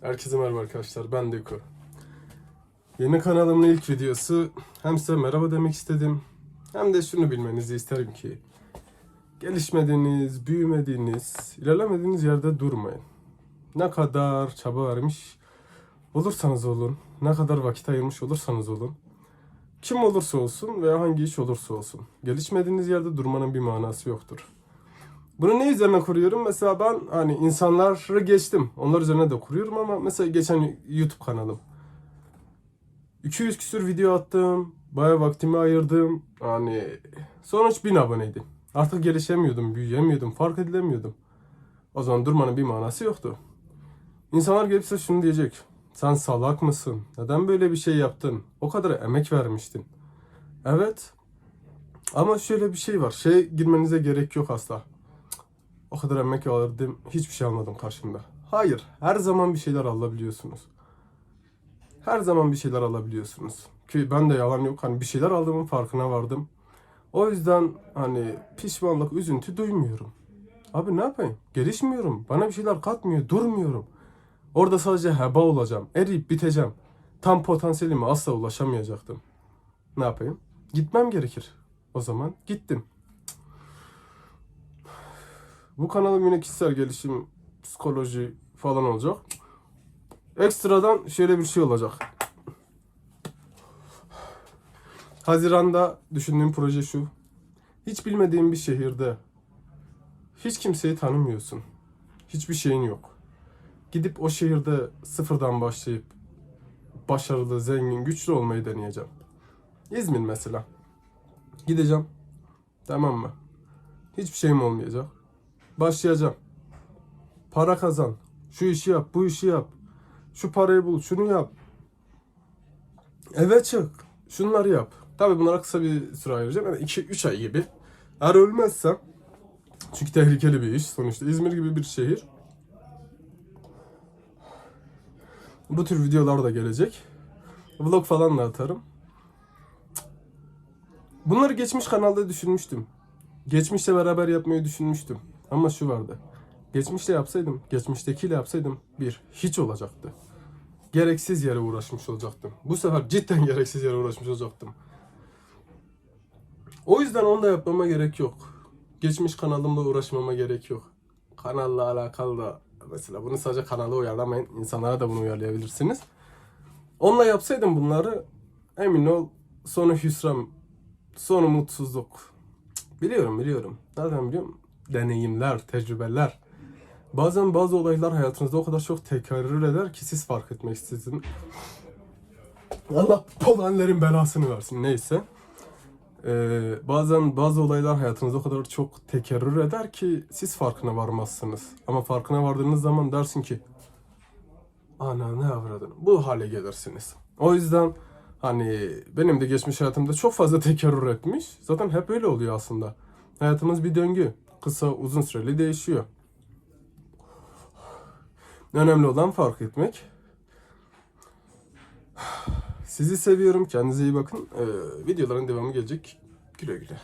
Herkese merhaba arkadaşlar, ben Deko. Yeni kanalımın ilk videosu. Hem size merhaba demek istedim, hem de şunu bilmenizi isterim ki gelişmediğiniz, büyümediğiniz, ilerlemediğiniz yerde durmayın. Ne kadar çaba vermiş olursanız olun, ne kadar vakit ayırmış olursanız olun, kim olursa olsun veya hangi iş olursa olsun, gelişmediğiniz yerde durmanın bir manası yoktur. Bunu ne üzerine kuruyorum? Mesela ben hani insanları geçtim. Onlar üzerine de kuruyorum ama mesela geçen YouTube kanalım. 200 küsür video attım. Baya vaktimi ayırdım. Hani sonuç 1000 aboneydi. Artık gelişemiyordum, büyüyemiyordum, fark edilemiyordum. O zaman durmanın bir manası yoktu. İnsanlar gelip size şunu diyecek. Sen salak mısın? Neden böyle bir şey yaptın? O kadar emek vermiştin. Evet. Ama şöyle bir şey var. Şey girmenize gerek yok asla o kadar emek verdim hiçbir şey almadım karşımda. Hayır, her zaman bir şeyler alabiliyorsunuz. Her zaman bir şeyler alabiliyorsunuz. Ki ben de yalan yok hani bir şeyler aldığımın farkına vardım. O yüzden hani pişmanlık, üzüntü duymuyorum. Abi ne yapayım? Gelişmiyorum. Bana bir şeyler katmıyor, durmuyorum. Orada sadece heba olacağım. Eriyip biteceğim. Tam potansiyelime asla ulaşamayacaktım. Ne yapayım? Gitmem gerekir. O zaman gittim. Bu kanalım yine kişisel gelişim, psikoloji falan olacak. Ekstradan şöyle bir şey olacak. Haziranda düşündüğüm proje şu. Hiç bilmediğin bir şehirde hiç kimseyi tanımıyorsun. Hiçbir şeyin yok. Gidip o şehirde sıfırdan başlayıp başarılı, zengin, güçlü olmayı deneyeceğim. İzmir mesela. Gideceğim. Tamam mı? Hiçbir şeyim olmayacak. Başlayacağım. Para kazan. Şu işi yap, bu işi yap. Şu parayı bul, şunu yap. Eve çık. Şunları yap. Tabii bunlara kısa bir süre ayıracağım. Yani 2-3 ay gibi. Eğer ölmezsem çünkü tehlikeli bir iş. Sonuçta İzmir gibi bir şehir. Bu tür videolar da gelecek. Vlog falan da atarım. Bunları geçmiş kanalda düşünmüştüm. Geçmişle beraber yapmayı düşünmüştüm. Ama şu vardı. Geçmişte yapsaydım, geçmiştekiyle yapsaydım bir hiç olacaktı. Gereksiz yere uğraşmış olacaktım. Bu sefer cidden gereksiz yere uğraşmış olacaktım. O yüzden onu da yapmama gerek yok. Geçmiş kanalımla uğraşmama gerek yok. Kanalla alakalı da mesela bunu sadece kanala uyarlamayın. İnsanlara da bunu uyarlayabilirsiniz. Onunla yapsaydım bunları emin ol sonu hüsran, sonu mutsuzluk. Biliyorum biliyorum. Zaten biliyorum. Deneyimler, tecrübeler. Bazen bazı olaylar hayatınızda o kadar çok tekrar eder ki siz fark etmek istediniz. Allah polenlerin belasını versin neyse. Ee, bazen bazı olaylar hayatınızda o kadar çok tekerrür eder ki siz farkına varmazsınız. Ama farkına vardığınız zaman dersin ki ana ne avradın bu hale gelirsiniz. O yüzden hani benim de geçmiş hayatımda çok fazla tekerrür etmiş. Zaten hep öyle oluyor aslında. Hayatımız bir döngü. Kısa uzun süreli değişiyor. Önemli olan fark etmek. Sizi seviyorum. Kendinize iyi bakın. Ee, videoların devamı gelecek. Güle güle.